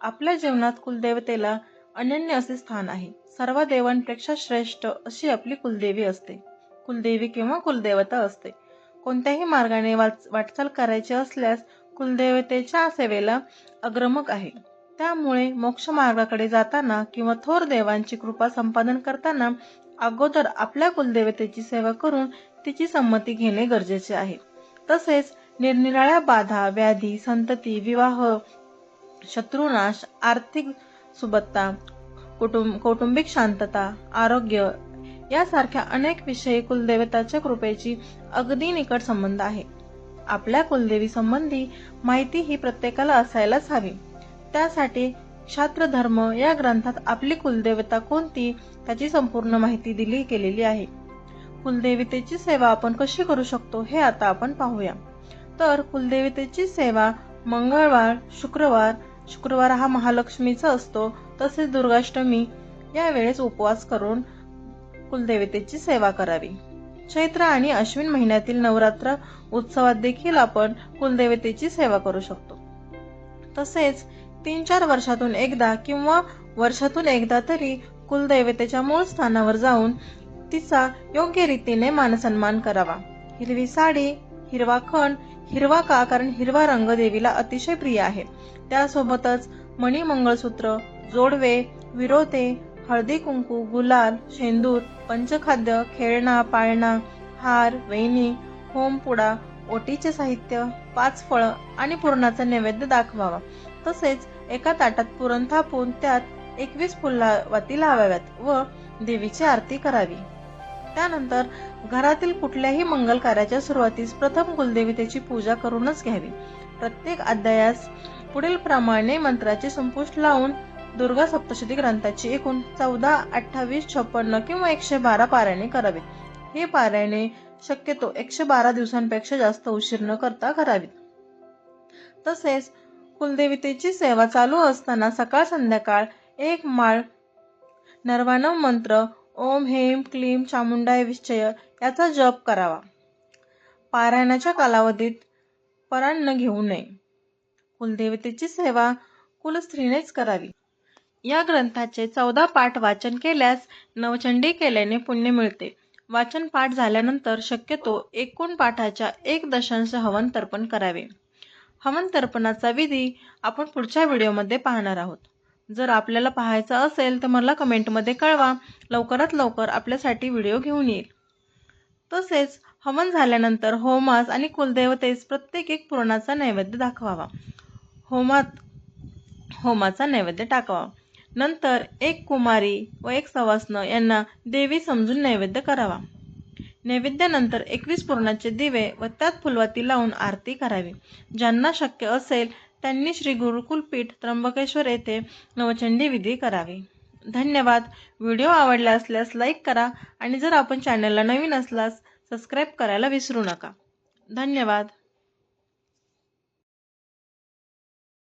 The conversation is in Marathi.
आपल्या जीवनात कुलदेवतेला अनन्य असे स्थान आहे. सर्व देवांपेक्षा श्रेष्ठ अशी आपली कुलदेवी असते. कुलदेवी किंवा कुलदेवता असते. कोणत्याही मार्गाने वाटचाल करायची असल्यास कुलदेवतेच्या सेवेला अग्रमक आहे. त्यामुळे मोक्ष मार्गाकडे जाताना किंवा थोर देवांची कृपा संपादन करताना अगोदर आपल्या कुलदेवतेची सेवा करून तिची संमती घेणे गरजेचे आहे. तसेच निरनिराळ्या बाधा व्याधी संतती विवाह शत्रुनाश आर्थिक सुबत्ता कुटुंब कौटुंबिक शांतता आरोग्य यासारख्या अनेक विषयी कुलदेवताच्या कृपेची अगदी निकट संबंध आहे. आपल्या कुलदेवी संबंधी माहिती ही प्रत्येकाला असायलाच हवी. त्यासाठी क्षात्र धर्म या ग्रंथात आपली कुलदेवता कोणती त्याची संपूर्ण माहिती दिली गेलेली आहे. कुलदेवतेची सेवा आपण कशी करू शकतो हे आता आपण पाहूया. तर कुलदेवतेची सेवा मंगळवार शुक्रवार शुक्रवार हा महालक्ष्मीचा असतो. तसेच दुर्गाष्टमी या वेळेस उपवास करून कुलदेवतेची सेवा करावी. चैत्र आणि अश्विन महिन्यातील नवरात्र उत्सवात देखील आपण कुलदेवतेची सेवा करू शकतो. तसेच तीन चार वर्षातून एकदा किंवा वर्षातून एकदा तरी कुलदैवतेच्या मूळ स्थानावर जाऊन तिचा योग्य रीतीने मानसन्मान करावा. हिरवी साडी हिरवा खण हिरवा का कारण हिरवा रंग देवीला अतिशय प्रिय आहे. त्यासोबतच मणी मंगळसूत्र जोडवे विरोते हळदी कुंकू गुलाल शेंदूर पंचखाद्य खेळणा पाळणा हार वेणी होमपुडा ओटीचे साहित्य पाच फळं आणि पुरणाचा नैवेद्य दाखवावा. तसेच एका ताटात पुरण थापून त्यात एकवीस फुलावाती लावाव्यात व देवीची आरती करावी. त्यानंतर घरातील कुठल्याही मंगल कार्याच्या सुरुवातीस प्रथम कुलदेवतेची पूजा करूनच घ्यावी. प्रत्येक अध्यायास पुढील प्रमाणे मंत्राचे संपुष्ट लावून दुर्गा सप्तशती ग्रंथाची एकूण चौदा अठ्ठावीस छप्पन्न किंवा एकशे बारा पारायणे करावीत हे पारायणे शक्यतो एकशे बारा दिवसांपेक्षा जास्त उशीर न करता करावीत. तसेच कुलदेवतेची सेवा चालू असताना सकाळ संध्याकाळ एक माळ नर्वानव मंत्र ओम हेम क्लीम चामुंडाय विश्चय याचा जप करावा. पारायणाच्या कालावधीत परान्न घेऊ नये. कुलदेवतेची सेवा कुलस्त्रीनेच करावी. या ग्रंथाचे चौदा पाठ वाचन केल्यास नवचंडी केल्याने पुण्य मिळते. वाचन पाठ झाल्यानंतर शक्यतो एकूण पाठाच्या एक दशांश हवन तर्पण करावे. हवन तर्पणाचा विधी आपण पुढच्या व्हिडिओमध्ये पाहणार आहोत. जर आपल्याला पाहायचा असेल तर मला कमेंटमध्ये कळवा. लवकरात लवकर आपल्यासाठी व्हिडिओ घेऊन येईल. तसेच हवन झाल्यानंतर होमास आणि कुलदेवतेस प्रत्येक एक पुरणाचा नैवेद्य दाखवावा. होमात होमाचा नैवेद्य टाकावा. नंतर एक कुमारी व एक सवासनं यांना देवी समजून नैवेद्य करावा. नैवेद्यानंतर एकवीस पुरणाचे दिवे व त्यात फुलवाती लावून आरती करावी. ज्यांना शक्य असेल त्यांनी श्री गुरुकुलपीठ त्र्यंबकेश्वर येथे नवचंडी विधी करावी. धन्यवाद. व्हिडिओ आवडला असल्यास लाईक करा आणि जर आपण चॅनलला नवीन असल्यास सबस्क्राईब करायला विसरू नका. धन्यवाद.